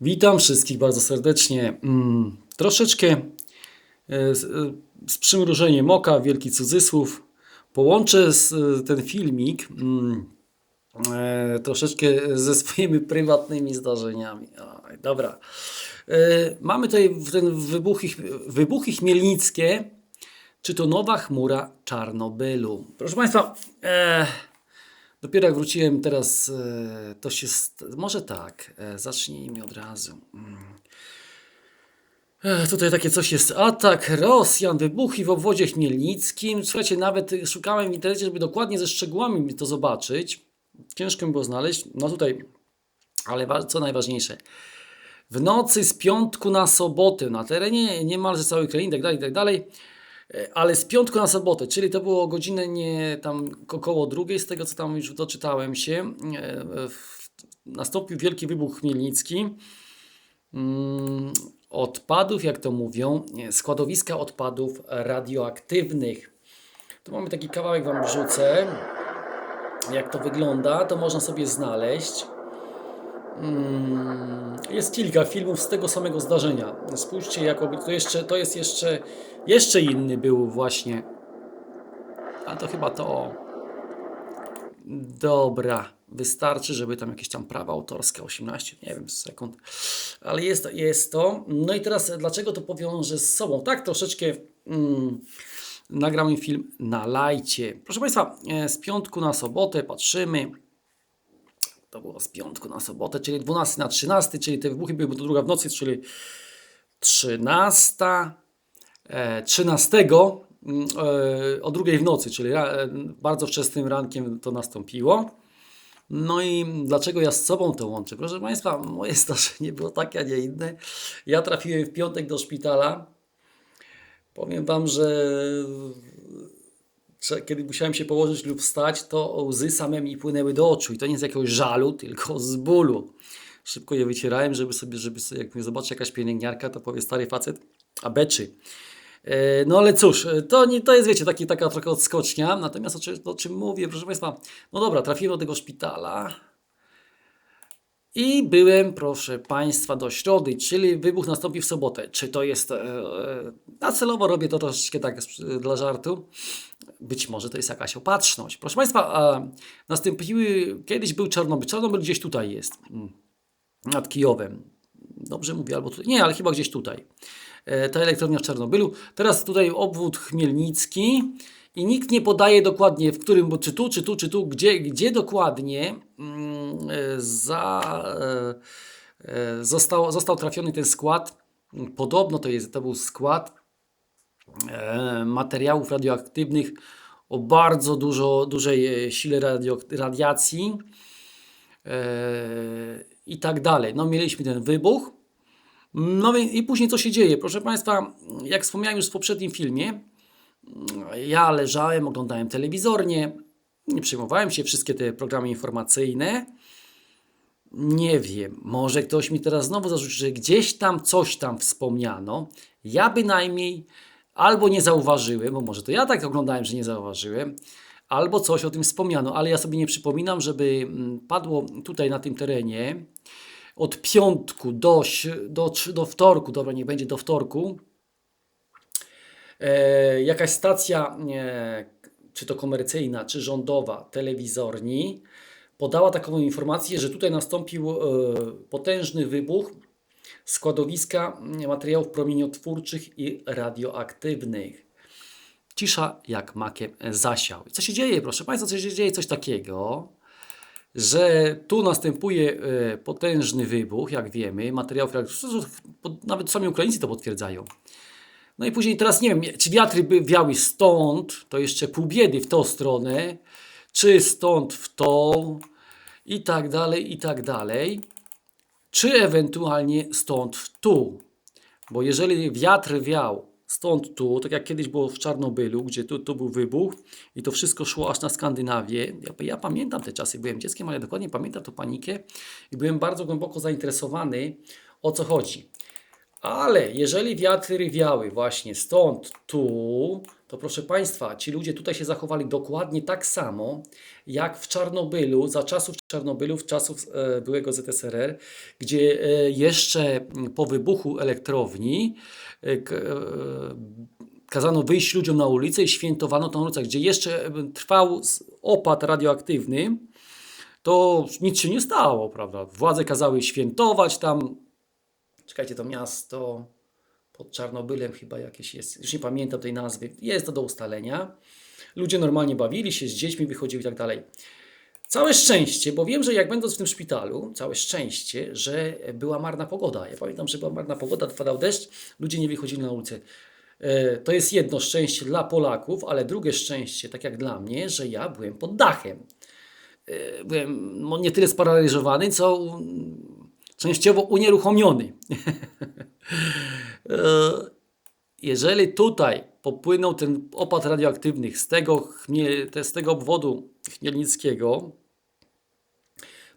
Witam wszystkich bardzo serdecznie. Mm, troszeczkę e, z, e, przymrużeniem oka, wielki cudzysłów, połączę z, e, ten filmik mm, troszeczkę ze swoimi prywatnymi zdarzeniami. Dobra. Mamy tutaj ten wybuchy, wybuchy chmielnickie, czy to nowa chmura Czarnobylu. Proszę Państwa, e, Dopiero jak wróciłem teraz, e, to się. Może tak, e, zacznijmy od razu. Mm. E, Tutaj takie coś jest. Atak Rosjan, wybuchy w obwodzie chmielnickim. Słuchajcie, nawet szukałem w internecie, żeby dokładnie ze szczegółami mi to zobaczyć. Ciężko mi było znaleźć. No tutaj, ale co najważniejsze. W nocy z piątku na sobotę na terenie niemalże całej krainy, dalej, tak dalej. E, Ale z piątku na sobotę, czyli to było godzinę nie tam około drugiej, z tego co tam już doczytałem się, e, nastąpił wielki wybuch chmielnicki. Mm, Odpadów, jak to mówią, nie, składowiska odpadów radioaktywnych. Tu mamy taki kawałek Wam wrzucę. Jak to wygląda, to można sobie znaleźć. Mm, Jest kilka filmów z tego samego zdarzenia. Spójrzcie, jakoby to jeszcze, to jest jeszcze, jeszcze inny był właśnie. A to chyba to. Dobra, wystarczy, żeby tam jakieś tam prawa autorskie 18, nie wiem, sekund. Ale jest, jest to. No i teraz dlaczego to powiążę z sobą? Tak, troszeczkę mm, film na lajcie. Proszę Państwa, e, z piątku na sobotę patrzymy. To było z piątku na sobotę, czyli 12 na 13, czyli te wybuchy były druga w nocy, czyli 13, e, 13 mm, e, o drugiej w nocy, czyli e, bardzo wczesnym rankiem to nastąpiło. No i dlaczego ja z sobą to łączę? Proszę Państwa, moje zdarzenie było takie, a nie inne. Ja trafiłem w piątek do szpitala. Powiem Wam, że kiedy musiałem się położyć lub wstać, to łzy same mi płynęły do oczu i to nie z jakiegoś żalu, tylko z bólu. Szybko je wycierałem, żeby sobie, żeby sobie jak mnie zobaczy jakaś pielęgniarka, to powie stary facet, a beczy. E, No ale cóż, e, to, nie, to jest, wiecie, taki, taka trochę odskocznia. Natomiast o czym, o czym mówię, proszę Państwa, no dobra, trafiłem do tego szpitala i byłem, proszę Państwa, do środy, czyli wybuch nastąpi w sobotę. Czy to jest, e, e, celowo robię to troszeczkę tak dla żartu, być może to jest jakaś opatrzność. Proszę Państwa, e, nastąpiły, kiedyś był Czarnobyl, Czarnobyl gdzieś tutaj jest, mm, nad Kijowem. Dobrze mówię, albo tutaj, nie, ale chyba gdzieś tutaj. E, Ta elektrownia w Czarnobylu. Teraz tutaj obwód chmielnicki i nikt nie podaje dokładnie, w którym, bo czy tu, czy tu, czy tu, gdzie, gdzie dokładnie mm, e, za, e, e, został, został trafiony ten skład. Podobno to, jest, to był skład materiałów radioaktywnych o bardzo dużo, dużej sile radio, radiacji i tak dalej. No mieliśmy ten wybuch. No i później co się dzieje? Proszę Państwa, jak wspomniałem już w poprzednim filmie, ja leżałem, oglądałem telewizornie, nie przejmowałem się wszystkie te programy informacyjne. Nie wiem, może ktoś mi teraz znowu zarzuci, że gdzieś tam coś tam wspomniano. Ja bynajmniej albo nie zauważyłem, bo może to ja tak oglądałem, że nie zauważyłem, albo coś o tym wspomniano, ale ja sobie nie przypominam, żeby mm, padło tutaj na tym terenie od piątku do, do, do wtorku, dobra, nie będzie do wtorku, jakaś stacja, e, czy to komercyjna, czy rządowa, telewizorni, podała taką informację, że tutaj nastąpił e, potężny wybuch składowiska materiałów promieniotwórczych i radioaktywnych. Cisza jak makiem zasiał. Co się dzieje, proszę Państwa, co się dzieje? Coś takiego, że tu następuje e, potężny wybuch, jak wiemy, materiałów, nawet sami Ukraińcy to potwierdzają. No i później teraz nie wiem, czy wiatry by wiały stąd, to jeszcze pół biedy w tą stronę, czy stąd w tą i tak dalej, i tak dalej, czy ewentualnie stąd w tu. Bo jeżeli wiatr wiał stąd tu, tak jak kiedyś było w Czarnobylu, gdzie tu, tu był wybuch i to wszystko szło aż na Skandynawię. Ja, ja pamiętam te czasy, byłem dzieckiem, ale dokładnie pamiętam tą panikę i byłem bardzo głęboko zainteresowany o co chodzi. Ale jeżeli wiatry wiały właśnie stąd tu, to proszę Państwa, ci ludzie tutaj się zachowali dokładnie tak samo, jak w Czarnobylu, za czasów Czarnobylu, w czasów e, byłego ZSRR, gdzie e, jeszcze po wybuchu elektrowni e, k- e, kazano wyjść ludziom na ulicę i świętowano to na ulicach, gdzie jeszcze e, trwał opad radioaktywny, to nic się nie stało, prawda? Władze kazały świętować tam, czekajcie, to miasto pod Czarnobylem chyba jakieś jest, już nie pamiętam tej nazwy, jest to do ustalenia. Ludzie normalnie bawili się, z dziećmi wychodziły i tak dalej. Całe szczęście, bo wiem, że jak będąc w tym szpitalu, całe szczęście, że była marna pogoda. Ja pamiętam, że była marna pogoda, padał deszcz, ludzie nie wychodzili na ulicę. E, To jest jedno szczęście dla Polaków, ale drugie szczęście, tak jak dla mnie, że ja byłem pod dachem. E, Byłem no, nie tyle sparaliżowany, co częściowo unieruchomiony. E, Jeżeli tutaj popłynął ten opad radioaktywnych z tego, z tego obwodu chmielnickiego,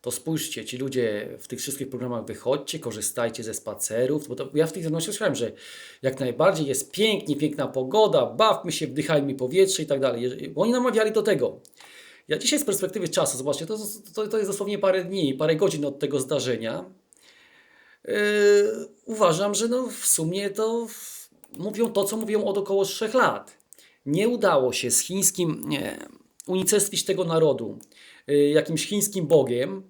to spójrzcie, ci ludzie w tych wszystkich programach wychodźcie, korzystajcie ze spacerów, bo to, ja w tych odnośnie słyszałem, że jak najbardziej jest pięknie, piękna pogoda, bawmy się, wdychajmy powietrze i tak dalej. Bo oni namawiali do tego. Ja dzisiaj z perspektywy czasu, zobaczcie, to, to, to jest dosłownie parę dni, parę godzin od tego zdarzenia. Yy, uważam, że no w sumie to mówią to, co mówią od około 3 lat. Nie udało się z chińskim nie, unicestwić tego narodu yy, jakimś chińskim bogiem.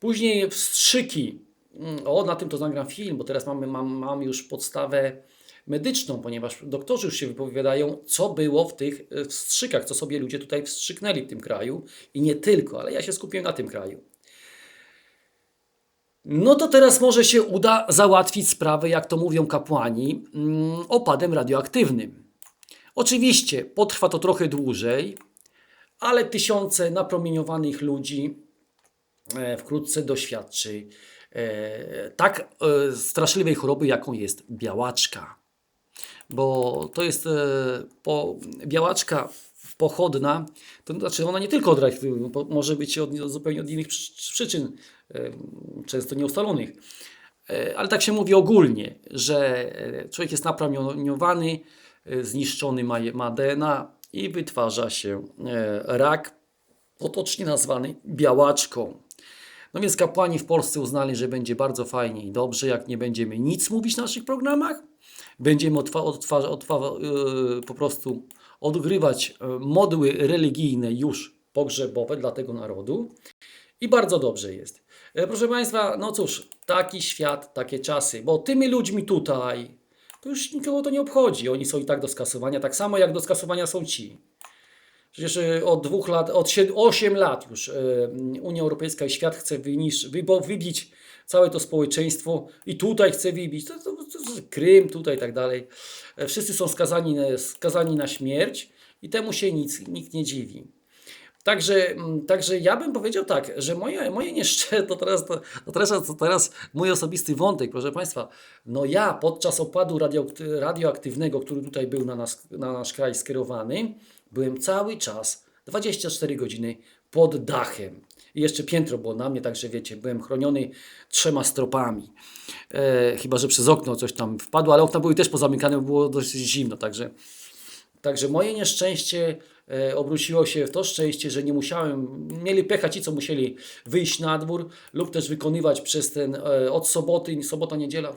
Później wstrzyki. Mm, O, na tym to nagram film, bo teraz mamy, mam, mam już podstawę medyczną, ponieważ doktorzy już się wypowiadają, co było w tych e, wstrzykach, co sobie ludzie tutaj wstrzyknęli w tym kraju. I nie tylko, ale ja się skupiłem na tym kraju. No to teraz może się uda załatwić sprawę, jak to mówią kapłani, mm, opadem radioaktywnym. Oczywiście potrwa to trochę dłużej, ale tysiące napromieniowanych ludzi e, wkrótce doświadczy e, tak e, straszliwej choroby, jaką jest białaczka. Bo to jest białaczka pochodna, to znaczy ona nie tylko od radioaktywnych, może być od, zupełnie od innych przy- przyczyn, często nieustalonych. E, Ale tak się mówi ogólnie, że e, człowiek jest napromieniowany, e, zniszczony ma, ma DNA i wytwarza się rak, potocznie nazwany białaczką. No więc kapłani w Polsce uznali, że będzie bardzo fajnie i dobrze, jak nie będziemy nic mówić w naszych programach. Będziemy otwa, otwa, otwa, po prostu odgrywać yy, modły religijne już pogrzebowe dla tego narodu. I bardzo dobrze jest. E, Proszę Państwa, no cóż, taki świat, takie czasy, bo tymi ludźmi tutaj, to już nikogo to nie obchodzi. Oni są i tak do skasowania, tak samo jak do skasowania są ci. Przecież e, od dwóch lat, od 8 lat już e, Unia Europejska i świat chce wynisz, wybić całe to społeczeństwo i tutaj chce wybić. To, to, to, to Krym, tutaj i tak dalej. Wszyscy są skazani skazani na śmierć i temu się nic, nikt nie dziwi. Także, mm, także ja bym powiedział tak, że moje, moje nieszczęście, to teraz, to, to, teraz, to teraz mój osobisty wątek, proszę Państwa. No ja podczas opadu radioakty- radioaktywnego, który tutaj był na, nas, na nasz kraj skierowany, byłem cały czas, 24 godziny pod dachem. Jeszcze piętro było na mnie, także wiecie, byłem chroniony trzema stropami. E, chyba, że przez okno coś tam wpadło, ale okna były też pozamykane, bo było dość zimno, także... Także moje nieszczęście e, obróciło się w to szczęście, że nie musiałem, mieli pecha ci, co musieli wyjść na dwór lub też wykonywać przez ten, e, od soboty, sobota, niedziela,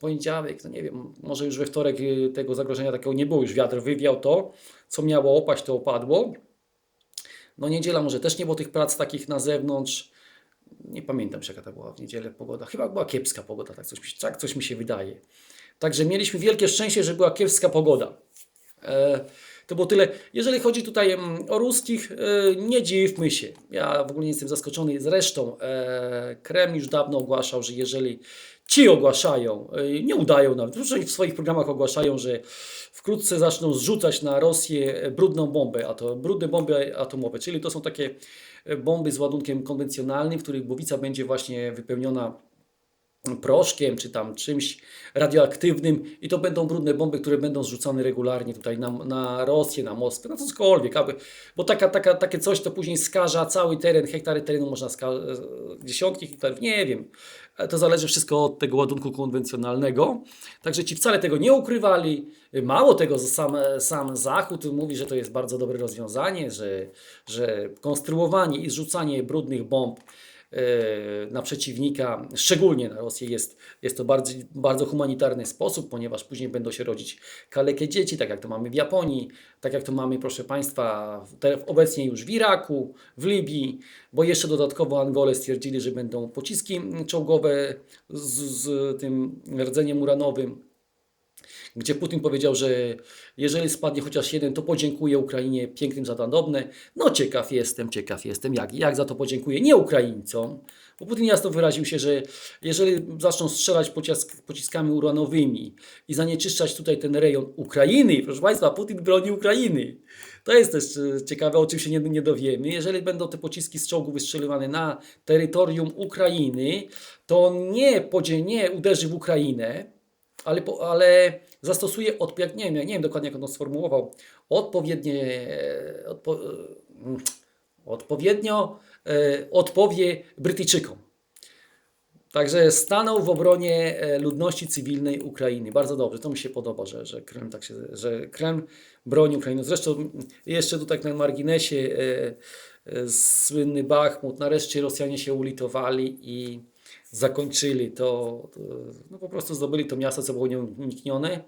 poniedziałek, no nie wiem, może już we wtorek e, tego zagrożenia takiego nie było, już wiatr wywiał to, co miało opaść, to opadło. No niedziela może też nie było tych prac takich na zewnątrz. Nie pamiętam, jaka to była w niedzielę pogoda. Chyba była kiepska pogoda, tak coś, tak coś mi się wydaje. Także mieliśmy wielkie szczęście, że była kiepska pogoda. E, To było tyle. Jeżeli chodzi tutaj mm, o ruskich, e, nie dziwmy się. Ja w ogóle nie jestem zaskoczony. Zresztą e, Kreml już dawno ogłaszał, że jeżeli ci ogłaszają, e, nie udają nawet, w swoich programach ogłaszają, że wkrótce zaczną zrzucać na Rosję brudną bombę, a to brudne bomby atomowe, czyli to są takie e, bomby z ładunkiem konwencjonalnym, w których głowica będzie właśnie wypełniona proszkiem, czy tam czymś radioaktywnym i to będą brudne bomby, które będą zrzucane regularnie tutaj na, na Rosję, na Moskwę, na cokolwiek, aby, bo taka, taka, takie coś to później skaża cały teren, hektary terenu można ska- dziesiątki hektarów, nie wiem. To zależy wszystko od tego ładunku konwencjonalnego. Także ci wcale tego nie ukrywali. Mało tego, sam, sam Zachód mówi, że to jest bardzo dobre rozwiązanie, że, że konstruowanie i zrzucanie brudnych bomb na przeciwnika, szczególnie na Rosję, jest, jest to bardzo, bardzo humanitarny sposób, ponieważ później będą się rodzić kalekie dzieci, tak jak to mamy w Japonii, tak jak to mamy, proszę Państwa, obecnie już w Iraku, w Libii, bo jeszcze dodatkowo Angole stwierdzili, że będą pociski czołgowe z, z tym rdzeniem uranowym gdzie Putin powiedział, że jeżeli spadnie chociaż jeden, to podziękuję Ukrainie pięknym za nadobne. No ciekaw jestem, ciekaw jestem, jak, jak za to podziękuję nie Ukraińcom, bo Putin jasno wyraził się, że jeżeli zaczną strzelać pocisk, pociskami uranowymi i zanieczyszczać tutaj ten rejon Ukrainy, proszę Państwa, Putin broni Ukrainy. To jest też e, ciekawe, o czym się nie, nie dowiemy. Jeżeli będą te pociski z czołgu wystrzeliwane na terytorium Ukrainy, to nie, nie uderzy w Ukrainę, ale, ale zastosuje, odp- nie, wiem, nie wiem dokładnie jak on to sformułował, odpowiednie, odpo, mm, odpowiednio e, odpowie Brytyjczykom. Także stanął w obronie e, ludności cywilnej Ukrainy. Bardzo dobrze, to mi się podoba, że, że Kreml tak się, że Kreml broni Ukrainy. Zresztą jeszcze tu tak na marginesie e, e, słynny Bachmut, nareszcie Rosjanie się ulitowali i zakończyli to, no po prostu zdobyli to miasto, co było nieuniknione.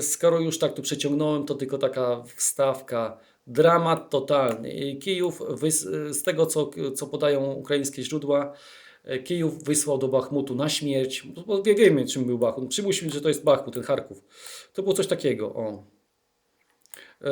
Skoro już tak tu przeciągnąłem, to tylko taka wstawka. Dramat totalny. Kijów, z tego co, co podają ukraińskie źródła, Kijów wysłał do Bachmutu na śmierć. Bo wie- wiemy, czym był Bachmut. Przypuśćmy, że to jest Bachmut, ten Charków. To było coś takiego. O. E,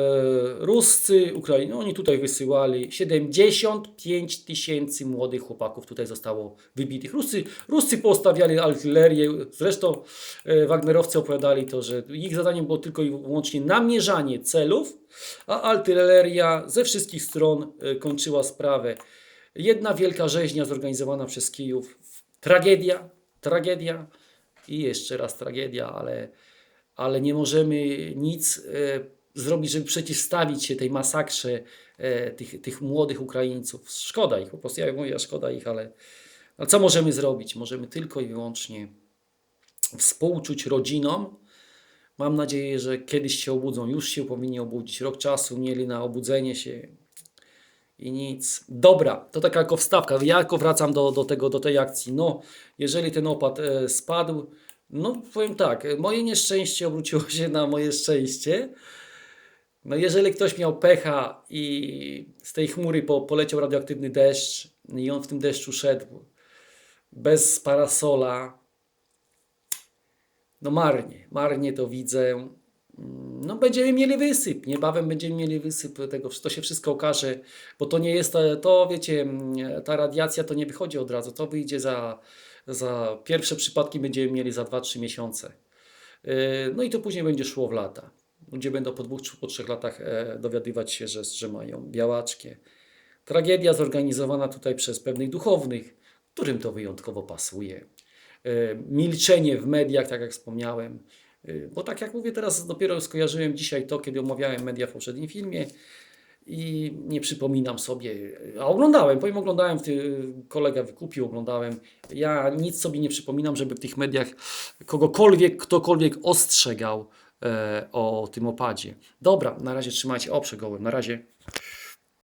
Ruscy, Ukrainie, oni tutaj wysyłali 75 tysięcy młodych chłopaków tutaj zostało wybitych. Ruscy, Ruscy postawiali artylerię, zresztą e, Wagnerowcy opowiadali to, że ich zadaniem było tylko i wyłącznie namierzanie celów, a artyleria ze wszystkich stron e, kończyła sprawę. Jedna wielka rzeźnia zorganizowana przez Kijów. Tragedia, tragedia i jeszcze raz tragedia, ale ale nie możemy nic e, zrobić, żeby przeciwstawić się tej masakrze e, tych, tych młodych Ukraińców. Szkoda ich, po prostu ja mówię, szkoda ich, ale, ale co możemy zrobić? Możemy tylko i wyłącznie współczuć rodzinom. Mam nadzieję, że kiedyś się obudzą, już się powinni obudzić. Rok czasu mieli na obudzenie się i nic. Dobra, to taka jako wstawka. Ja tylko wracam do, do, tego, do tej akcji. No, jeżeli ten opad e, spadł, no powiem tak, moje nieszczęście obróciło się na moje szczęście. No jeżeli ktoś miał pecha i z tej chmury po, poleciał radioaktywny deszcz i on w tym deszczu szedł bez parasola, no marnie, marnie to widzę. Mm, No będziemy mieli wysyp, niebawem będziemy mieli wysyp tego, to się wszystko okaże, bo to nie jest, to, wiecie, mm, ta radiacja to nie wychodzi od razu, to wyjdzie za, za pierwsze przypadki będziemy mieli za 2-3 miesiące. Yy, No i to później będzie szło w lata. Ludzie będą po dwóch po trzech latach e, dowiadywać się, że, że mają białaczkie. Tragedia zorganizowana tutaj przez pewnych duchownych, którym to wyjątkowo pasuje. E, Milczenie w mediach, tak jak wspomniałem. E, Bo tak jak mówię, teraz dopiero skojarzyłem dzisiaj to, kiedy omawiałem media w poprzednim filmie i nie przypominam sobie, a oglądałem, powiem oglądałem, kolega wykupił, oglądałem. Ja nic sobie nie przypominam, żeby w tych mediach kogokolwiek, ktokolwiek ostrzegał o tym opadzie. Dobra, na razie trzymajcie, o przegołem, na razie.